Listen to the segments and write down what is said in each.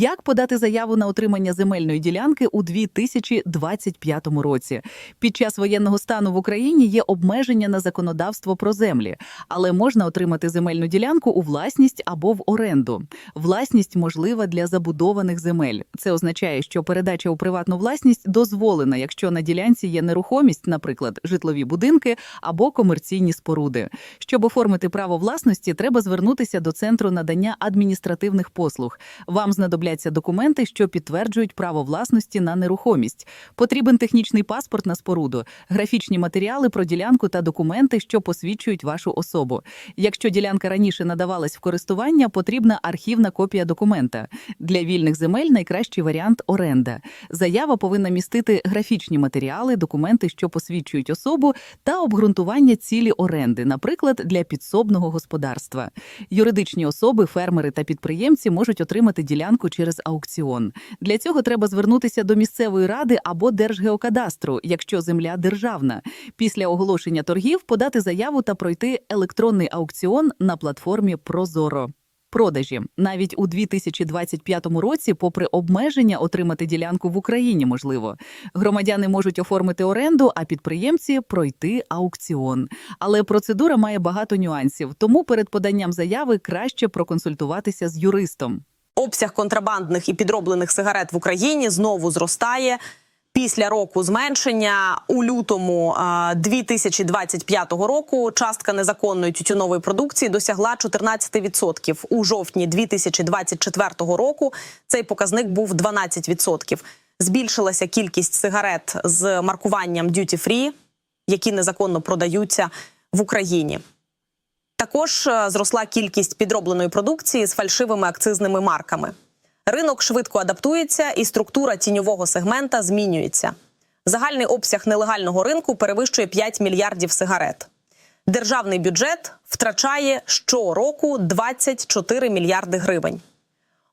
Як подати заяву на отримання земельної ділянки у 2025 році? Під час воєнного стану в Україні є обмеження на законодавство про землі, але можна отримати земельну ділянку у власність або в оренду. Власність можлива для забудованих земель. Це означає, що передача у приватну власність дозволена, якщо на ділянці є нерухомість, наприклад, житлові будинки або комерційні споруди. Щоб оформити право власності, треба звернутися до центру надання адміністративних послуг. Вам знадобляться документи, що підтверджують право власності на нерухомість. Потрібен технічний паспорт на споруду, графічні матеріали про ділянку та документи, що посвідчують вашу особу. Якщо ділянка раніше надавалась в користування, потрібна архівна копія документа. Для вільних земель найкращий варіант оренда. Заява повинна містити графічні матеріали, документи, що посвідчують особу, та обґрунтування цілі оренди, наприклад, для підсобного господарства. Юридичні особи, фермери та підприємці можуть отримати ділянку через аукціон. Для цього треба звернутися до місцевої ради або Держгеокадастру, якщо земля державна. Після оголошення торгів подати заяву та пройти електронний аукціон на платформі Прозоро. Продажі навіть у 2025 році, попри обмеження, отримати ділянку в Україні можливо. Громадяни можуть оформити оренду, а підприємці пройти аукціон. Але процедура має багато нюансів, тому перед поданням заяви краще проконсультуватися з юристом. Обсяг контрабандних і підроблених сигарет в Україні знову зростає. Після року зменшення у лютому а, 2025 року частка незаконної тютюнової продукції досягла 14%. У жовтні 2024 року цей показник був 12%. Збільшилася кількість сигарет з маркуванням duty free, які незаконно продаються в Україні. Також е, зросла кількість підробленої продукції з фальшивими акцизними марками. Ринок швидко адаптується, і структура тіньового сегмента змінюється. Загальний обсяг нелегального ринку перевищує 5 мільярдів сигарет. Державний бюджет втрачає щороку 24 мільярди гривень.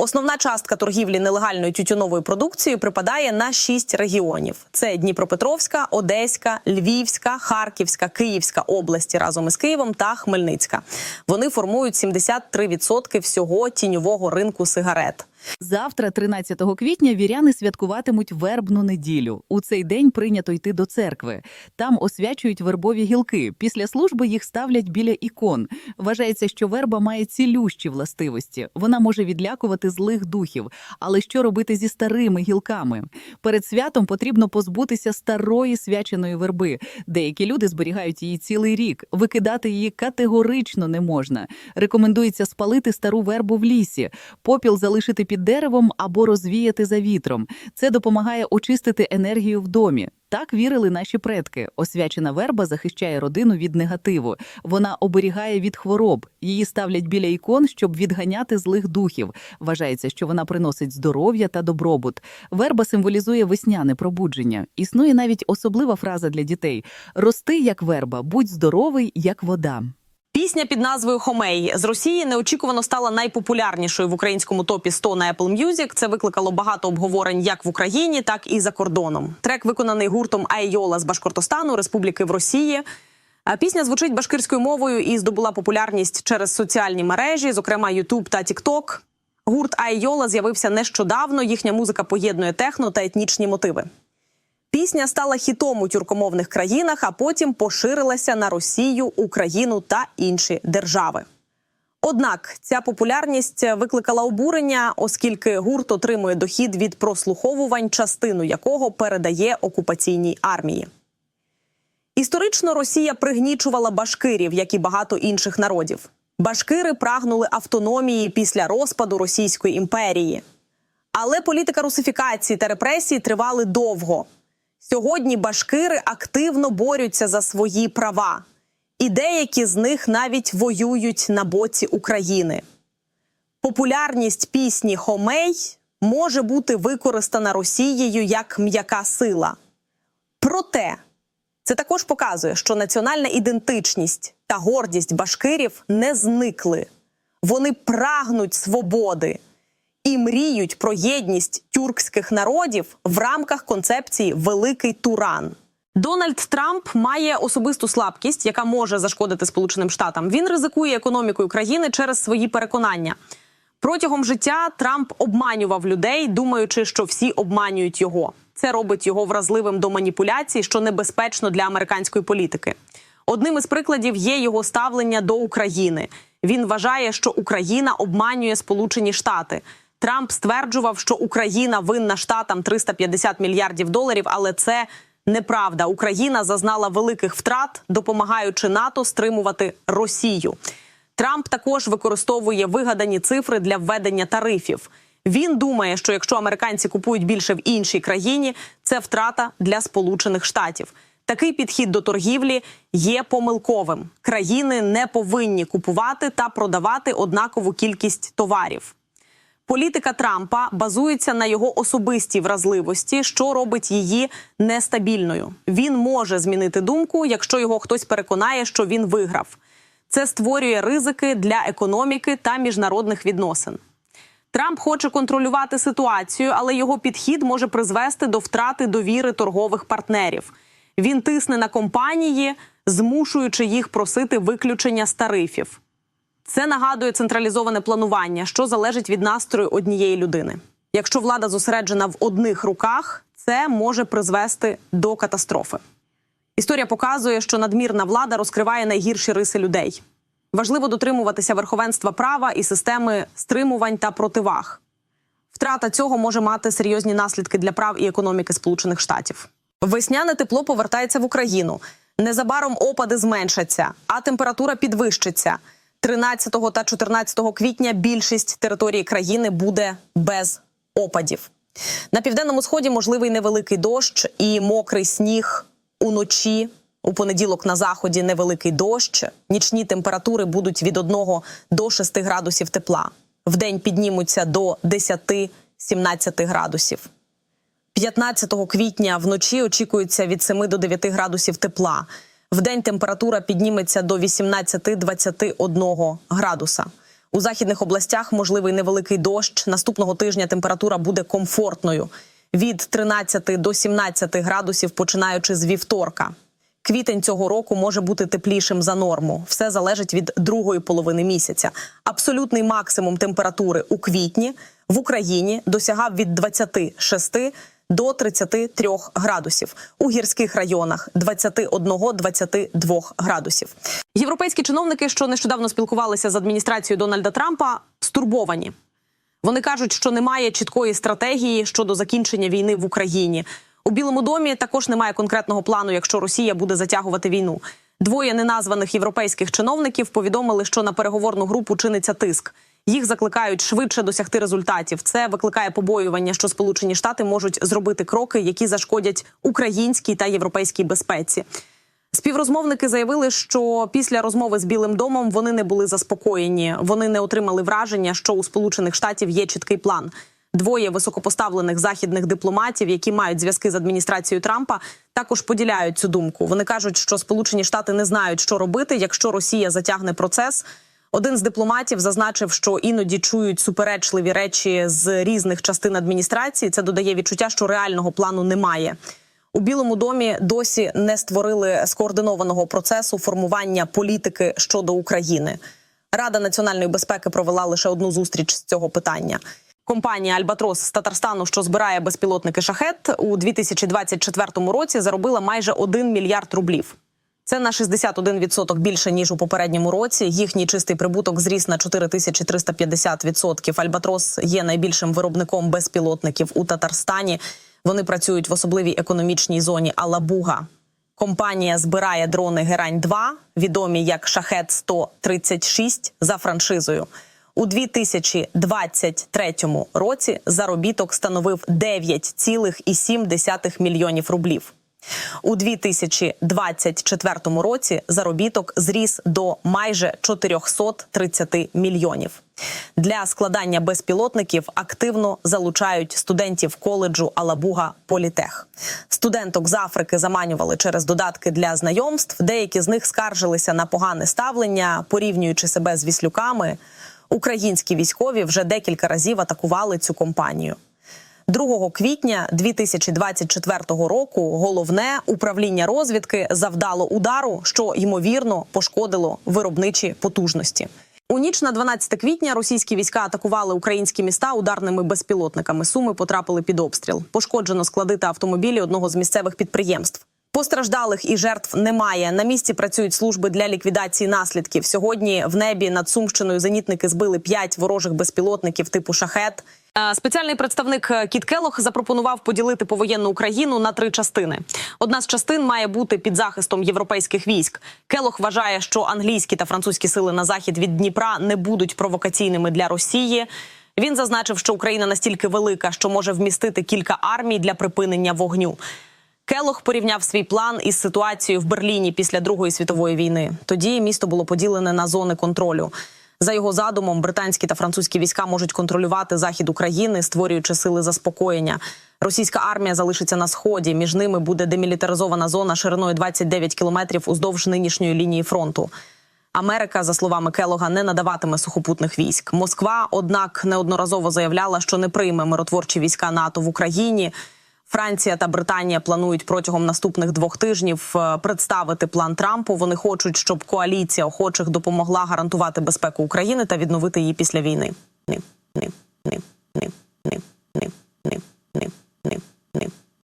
Основна частка торгівлі нелегальною тютюновою продукцією припадає на шість регіонів: це Дніпропетровська, Одеська, Львівська, Харківська, Київська області разом із Києвом та Хмельницька. Вони формують 73% всього тіньового ринку сигарет. Завтра, 13 квітня, віряни святкуватимуть вербну неділю. У цей день прийнято йти до церкви. Там освячують вербові гілки. Після служби їх ставлять біля ікон. Вважається, що верба має цілющі властивості. Вона може відлякувати злих духів. Але що робити зі старими гілками? Перед святом потрібно позбутися старої свяченої верби. Деякі люди зберігають її цілий рік. Викидати її категорично не можна. Рекомендується спалити стару вербу в лісі, попіл залишити під деревом або розвіяти за вітром. Це допомагає очистити енергію в домі. Так вірили наші предки. Освячена верба захищає родину від негативу. Вона оберігає від хвороб. Її ставлять біля ікон, щоб відганяти злих духів. Вважається, що вона приносить здоров'я та добробут. Верба символізує весняне пробудження. Існує навіть особлива фраза для дітей: рости як верба, будь здоровий, як вода. Пісня під назвою Хомей з Росії неочікувано стала найпопулярнішою в українському топі 100 на Apple Music. Це викликало багато обговорень як в Україні, так і за кордоном. Трек виконаний гуртом Айола з Башкортостану, Республіки в Росії. Пісня звучить башкирською мовою і здобула популярність через соціальні мережі, зокрема YouTube та TikTok. Гурт Айола з'явився нещодавно. Їхня музика поєднує техно та етнічні мотиви. Пісня стала хітом у тюркомовних країнах, а потім поширилася на Росію, Україну та інші держави. Однак ця популярність викликала обурення, оскільки гурт отримує дохід від прослуховувань, частину якого передає окупаційній армії. Історично Росія пригнічувала башкирів, як і багато інших народів. Башкири прагнули автономії після розпаду Російської імперії. Але політика русифікації та репресії тривали довго. Сьогодні башкири активно борються за свої права, і деякі з них навіть воюють на боці України. Популярність пісні Хомей може бути використана Росією як м'яка сила. Проте це також показує, що національна ідентичність та гордість башкирів не зникли. Вони прагнуть свободи і мріють про єдність тюркських народів в рамках концепції Великий Туран. Дональд Трамп має особисту слабкість, яка може зашкодити Сполученим Штатам. Він ризикує економікою країни через свої переконання. Протягом життя Трамп обманював людей, думаючи, що всі обманюють його. Це робить його вразливим до маніпуляцій, що небезпечно для американської політики. Одним із прикладів є його ставлення до України. Він вважає, що Україна обманює Сполучені Штати. Трамп стверджував, що Україна винна штатам 350 мільярдів доларів, але це неправда. Україна зазнала великих втрат, допомагаючи НАТО стримувати Росію. Трамп також використовує вигадані цифри для введення тарифів. Він думає, що якщо американці купують більше в іншій країні, це втрата для Сполучених Штатів. Такий підхід до торгівлі є помилковим. Країни не повинні купувати та продавати однакову кількість товарів. Політика Трампа базується на його особистій вразливості, що робить її нестабільною. Він може змінити думку, якщо його хтось переконає, що він виграв. Це створює ризики для економіки та міжнародних відносин. Трамп хоче контролювати ситуацію, але його підхід може призвести до втрати довіри торгових партнерів. Він тисне на компанії, змушуючи їх просити виключення з тарифів. Це нагадує централізоване планування, що залежить від настрою однієї людини. Якщо влада зосереджена в одних руках, це може призвести до катастрофи. Історія показує, що надмірна влада розкриває найгірші риси людей. Важливо дотримуватися верховенства права і системи стримувань та противаг. Втрата цього може мати серйозні наслідки для прав і економіки Сполучених Штатів. Весняне тепло повертається в Україну. Незабаром опади зменшаться, а температура підвищиться. 13 та 14 квітня більшість території країни буде без опадів. На південному сході можливий невеликий дощ і мокрий сніг уночі. У понеділок на заході невеликий дощ. Нічні температури будуть від 1 до 6 градусів тепла. Вдень піднімуться до 10-17 градусів. 15 квітня вночі очікується від 7 до 9 градусів тепла. Вдень температура підніметься до 18-21 градуса. У західних областях можливий невеликий дощ. Наступного тижня температура буде комфортною від 13 до 17 градусів, починаючи з вівторка. Квітень цього року може бути теплішим за норму. Все залежить від другої половини місяця. Абсолютний максимум температури у квітні в Україні досягав від 26 до 33 градусів. У гірських районах 21-22 градусів. Європейські чиновники, що нещодавно спілкувалися з адміністрацією Дональда Трампа, стурбовані. Вони кажуть, що немає чіткої стратегії щодо закінчення війни в Україні. У Білому домі також немає конкретного плану, якщо Росія буде затягувати війну. Двоє неназваних європейських чиновників повідомили, що на переговорну групу чиниться тиск. Їх закликають швидше досягти результатів. Це викликає побоювання, що Сполучені Штати можуть зробити кроки, які зашкодять українській та європейській безпеці. Співрозмовники заявили, що після розмови з Білим домом вони не були заспокоєні. Вони не отримали враження, що у Сполучених Штатів є чіткий план. Двоє високопоставлених західних дипломатів, які мають зв'язки з адміністрацією Трампа, також поділяють цю думку. Вони кажуть, що Сполучені Штати не знають, що робити, якщо Росія затягне процес. Один з дипломатів зазначив, що іноді чують суперечливі речі з різних частин адміністрації. Це додає відчуття, що реального плану немає. У Білому домі досі не створили скоординованого процесу формування політики щодо України. Рада національної безпеки провела лише одну зустріч з цього питання. Компанія Альбатрос з Татарстану, що збирає безпілотники шахет, у 2024 році заробила майже 1 мільярд рублів. Це на 61% більше ніж у попередньому році. Їхній чистий прибуток зріс на 4350%. Альбатрос є найбільшим виробником безпілотників у Татарстані. Вони працюють в особливій економічній зоні Алабуга. Компанія збирає дрони Герань 2 відомі як Шахет 136 за франшизою. У 2023 році заробіток становив 9,7 мільйонів рублів. У 2024 році заробіток зріс до майже 430 мільйонів. Для складання безпілотників активно залучають студентів коледжу Алабуга Політех. Студенток з Африки заманювали через додатки для знайомств. Деякі з них скаржилися на погане ставлення, порівнюючи себе з віслюками. Українські військові вже декілька разів атакували цю компанію. 2 квітня 2024 року головне управління розвідки завдало удару, що ймовірно пошкодило виробничі потужності. У ніч на 12 квітня російські війська атакували українські міста ударними безпілотниками. Суми потрапили під обстріл. Пошкоджено склади та автомобілі одного з місцевих підприємств. Постраждалих і жертв немає. На місці працюють служби для ліквідації наслідків. Сьогодні в небі над Сумщиною зенітники збили п'ять ворожих безпілотників типу шахет. Е, Спеціальний представник е, Кіт Келох запропонував поділити повоєнну Україну на три частини. Одна з частин має бути під захистом європейських військ. Келох вважає, що англійські та французькі сили на захід від Дніпра не будуть провокаційними для Росії. Він зазначив, що Україна настільки велика, що може вмістити кілька армій для припинення вогню. Келох порівняв свій план із ситуацією в Берліні після Другої світової війни. Тоді місто було поділене на зони контролю. За його задумом, британські та французькі війська можуть контролювати захід України, створюючи сили заспокоєння. Російська армія залишиться на сході. Між ними буде демілітаризована зона шириною 29 кілометрів уздовж нинішньої лінії фронту. Америка, за словами Келога, не надаватиме сухопутних військ. Москва, однак, неодноразово заявляла, що не прийме миротворчі війська НАТО в Україні. Франція та Британія планують протягом наступних двох тижнів е, представити план Трампу. Вони хочуть, щоб коаліція охочих допомогла гарантувати безпеку України та відновити її після війни. Ні, ні, ні, ні, ні, ні, ні.